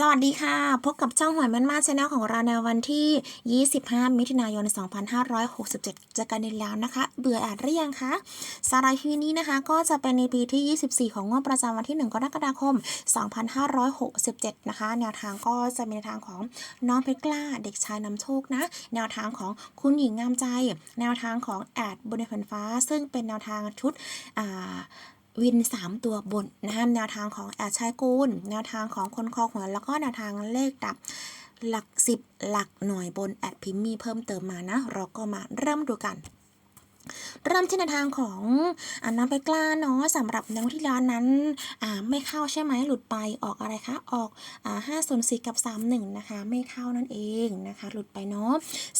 สวัสดีค่ะ พบกับช่องหวยมันมาชแนลของเราในวันที่ 25 มิถุนายน 2567เจอกันอีกแล้วนะคะ เบื่ออ่านหรือยังคะสาระทีนี้นะคะก็จะเป็นในปีที่ 24 ของงวดประจำวันที่ 1 กรกฎาคม 2567 นะคะ แนวทางก็จะมีแนวทางของน้องเพชรกล้าเด็กชายนำโชคนะ แนวทางของคุณหญิงงามใจ แนวทางของแอดบนแผ่นฟ้า ซึ่งเป็นแนวทางชุดอ่า วิน 3 ตัวบนนะคะแนวทางของแอดชายกูล แนวทางของคนคอหวยแล้วก็แนวทางเลขดับหลัก 10 หลักหน่วยบนแอดพิมพ์มีเพิ่มเติมมานะ เราก็มาเริ่มดูกัน เริ่มที่แนวทางของอนน้ำไปกล้าเนาะสำหรับในวันที่แล้วนั้นไม่เข้าใช่ไหมหลุดไปออกอะไรคะออกอ่าห้าศูนสี่กับสามหนึ่งนะคะไม่เข้านั่นเองนะคะหลุดไปเนาะ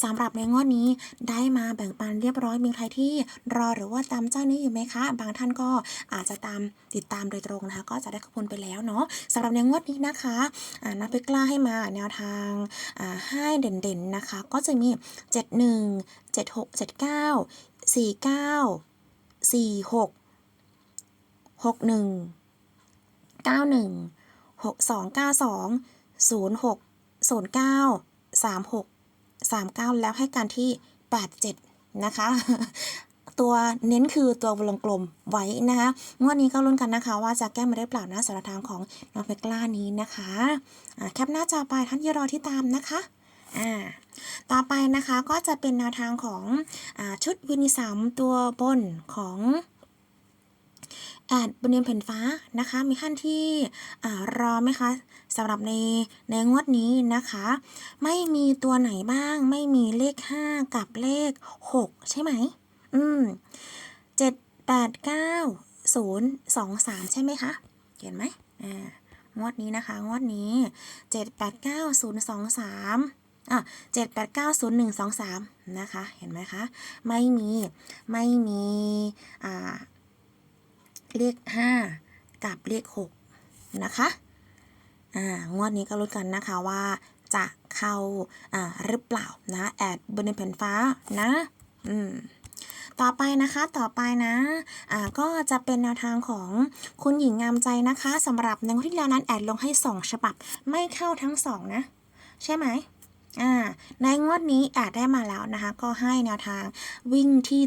สำหรับในงวดนี้ได้มาแบ่งปันเรียบร้อยมีใครที่รอหรือว่าตามเจ้านี้อยู่ไหมคะ บางท่านก็อาจจะตามติดตามโดยตรงนะคะ ก็จะได้ขอบคุณไปแล้วเนาะสำหรับในงวดนี้นะคะนับไปกล้าให้มาแนวทางให้เด่นๆนะคะ ก็จะมี 71 76 79 สี่เก้าสี่หกหกหนึ่งเก้าหนึ่งหกสองเก้าสองศูนย์หกศูนย์เก้าสามหกสามเก้าแล้วให้การที่แปดเจ็ดนะคะ ตัวเน้นคือตัววงกลมไว้นะคะงวดนี้ก็ลุ้นกันนะคะ ว่าจะแก้มาได้เปล่านะสำหรับทางของน้องเพชรกล้านี้นะคะอ่าแคปหน้าจอไปท่านที่รอที่ตามนะคะ อ่า ต่อไปนะคะก็จะเป็นแนวทางของอชุดวินิสามตัวบนของแอดบนเนียนแผ่นฟ้านะคะ มีขั้นที่รอไหมคะสำหรับในในงวดนี้นะคะ ไม่มีตัวไหนบ้าง ไม่มีเลข 5 กับเลข 6 ใช่ไหม อืมเจ็ดแปดเก้าศูนย์สองสามใช่ไหมคะเห็นไหมอ่างวดนี้นะคะ งวดนี้เจ็ดแปดเก้าศูนย์สองสาม อะเจ็ดแปดเก้าศูนย์หนึ่งสองสามนะคะ เห็นไหมคะ ไม่มี ไม่มี อ่า เลขห้ากับเลขหกนะคะ อ่า งวดนี้ก็รู้กันนะคะว่าจะเข้า อ่า หรือเปล่านะ แอดบนแผ่นฟ้านะ อืมต่อไปนะคะต่อไปนะอ่าก็จะเป็นแนวทางของคุณหญิงงามใจนะคะสำหรับในงวดที่แล้วนั้นแอดลงให้ 2 ฉบับ ไม่เข้าทั้ง 2 นะ ใช่ไหม อ่าในงวดนี้แอดได้มาแล้วนะคะ ก็ให้แนวทางวิ่งที่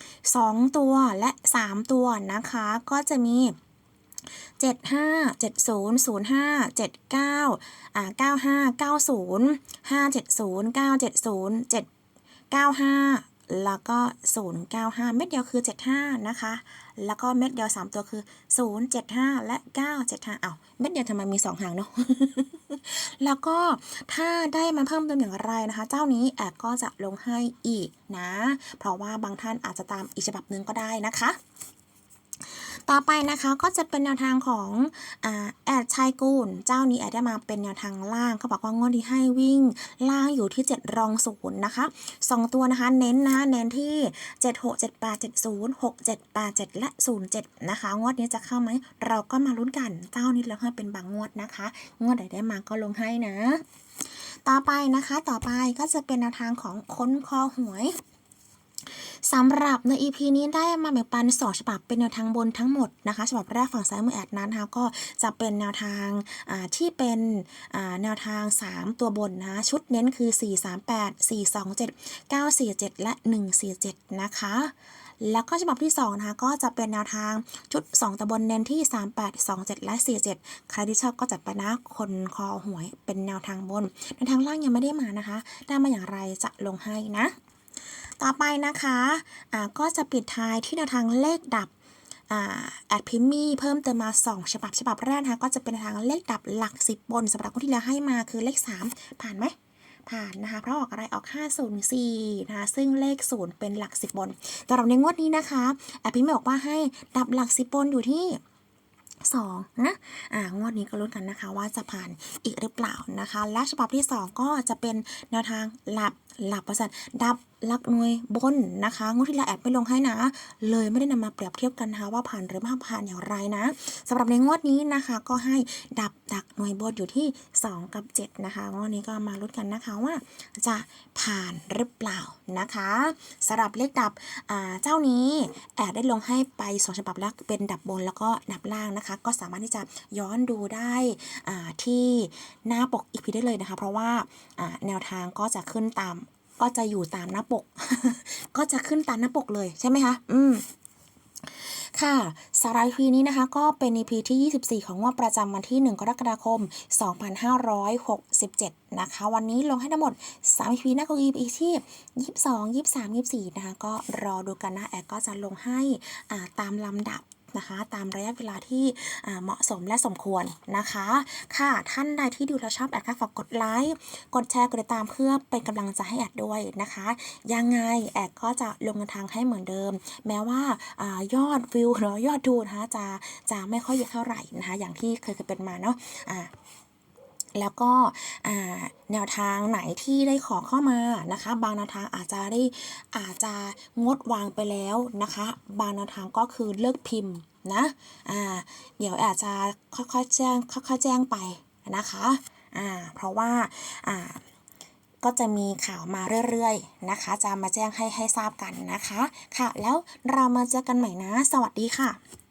7 2 ตัวและ 3 ตัวนะคะ ก็จะมี 75 70 05 79อ่า95 90 570 970 7 95 แล้วก็ 095 เม็ดเดียวคือ 75 นะคะ แล้วก็เม็ดเดียว 3 ตัวคือ 075 และ 975 เอ้าเม็ดเดียวทำไมมี 2 หางเนาะ แล้วก็ถ้าได้มาเพิ่มเติมอย่างไรนะคะ เจ้านี้แอบก็จะลงให้อีกนะ เพราะว่าบางท่านอาจจะตามอีกฉบับนึงก็ได้นะคะ ต่อไปนะคะก็จะเป็นแนวทางของอาแอดชายกูลเจ้านี้แอดได้มาเป็นแนวทางล่างเขาบอกว่างวดที่ให้วิ่งล่างอยู่ที่ 7 รองศูนย์นะคะสองตัวนะคะเน้นนะคะเน้นที่ 7 6 7 8 7 0 6 7 8 7 และ 0 7 นะคะ งวดนี้จะเข้าไหมเราก็มาลุ้นกันเจ้านี้เราให้เป็นบางงวดนะคะ งวดไหนได้มาก็ลงให้นะ ต่อไปนะคะต่อไปก็จะเป็นแนวทางของค้นคอหวย สำหรับใน EP นี้ได้มาแบ่งปันสองฉบับเป็นแนวทางบนทั้งหมดนะคะฉบับแรกฝั่งซ้ายมือแอดนั้นนะคะก็จะเป็นแนวทางที่เป็นแนวทาง 3 ตัวบนนะคะชุดเน้นคือ 438 427 947 และ 147 นะคะแล้วก็ฉบับที่2นะคะก็จะเป็นแนวทางชุด 2ตะบนเน้นที่ 38 27 และ 47 ใครที่ชอบก็จัดไปนะคนคอหวยเป็นแนวทางบนแนวทางล่างยังไม่ได้มานะคะ ได้มาอย่างไรจะลงให้นะ ต่อไปนะคะอ่าก็จะปิดท้ายที่แนวทางเลขดับแอดพิมมี่เพิ่มเติมมา 2 ฉบับฉบับแรกนะคะก็จะเป็นทางเลขดับหลัก 10 บนสำหรับคนที่แล้วให้มาคือเลข 3 ผ่านไหมผ่านนะคะ เพราะออกอะไรออก 504 นะคะ ซึ่งเลข 0 เป็นหลัก 10 บน แต่เราในงวดนี้นะคะแอดพิมมี่บอกว่าให้ดับหลัก 10 บนอยู่ที่สองนะอ่างวดนี้ก็ลุ้นกันนะคะว่าจะผ่านอีกหรือเปล่านะคะ และฉบับที่ 2 ก็จะเป็นแนวทางหลับหลับประสันดับ ลักหน่วยบนนะคะงวดที่แล้วแอดไม่ลงให้นะ เลยไม่ได้นำมาเปรียบเทียบกันนะคะว่าผ่านหรือไม่ผ่านอย่างไรนะสำหรับในงวดนี้นะคะ ก็ให้ดับดักหน่วยบนอยู่ที่ 2 กับ 7 นะคะงวดนี้ก็มาลุ้นกันนะคะว่า จะผ่านหรือเปล่านะคะสำหรับเลขดับเจ้านี้แอดได้ลงให้ไปสองฉบับแล้วเป็นดับบนแล้วก็ดับล่างนะคะ ก็สามารถที่จะย้อนดูได้ที่หน้าปกอีกพีได้เลยนะคะ เพราะว่าแนวทางก็จะขึ้นตาม ก็จะอยู่ตามหน้าปก ก็จะขึ้นตามหน้าปกเลยใช่ไหมคะ อืมค่ะสาระ EP นี้นะคะ ก็เป็น EP ที่ 24 ของงวดประจำวันที่ 1 กรกฎาคม 2567 นะคะ วันนี้ลงให้ทั้งหมด3 EP นั่นก็คือ EP ที่ 22 23 24 นะคะ ก็รอดูกันนะ แอดก็จะลงให้อ่าตามลำดับ นะคะ ตามระยะเวลาที่เหมาะสมและสมควรนะคะ ค่ะท่านใดที่ดูแล้วชอบแอดก็ฝากกดไลค์กดแชร์กดติดตามเพื่อเป็นกำลังใจให้แอดด้วยนะคะ ยังไงแอดก็จะลงทางให้เหมือนเดิม แม้ว่าอยอดวิวหรือยอดดูนะคะจะจะไม่ค่อยเยอะเท่าไหร่นะคะ อย่างที่เคยเคยเป็นมาเนาะอ่า แล้วก็แนวทางไหนที่ได้ขอเข้ามานะคะ บางแนวทางอาจจะได้อาจจะงดวางไปแล้วนะคะ บางแนวทางก็คือเลิกพิมพ์นะอ่าเดี๋ยวอาจจะค่อยๆแจ้งค่อยๆแจ้งไปนะคะอ่าเพราะว่าอ่าก็จะมีข่าวมาเรื่อยๆนะคะ จะมาแจ้งให้ให้ทราบกันนะคะ ค่ะ แล้วเรามาเจอกันใหม่นะ สวัสดีค่ะ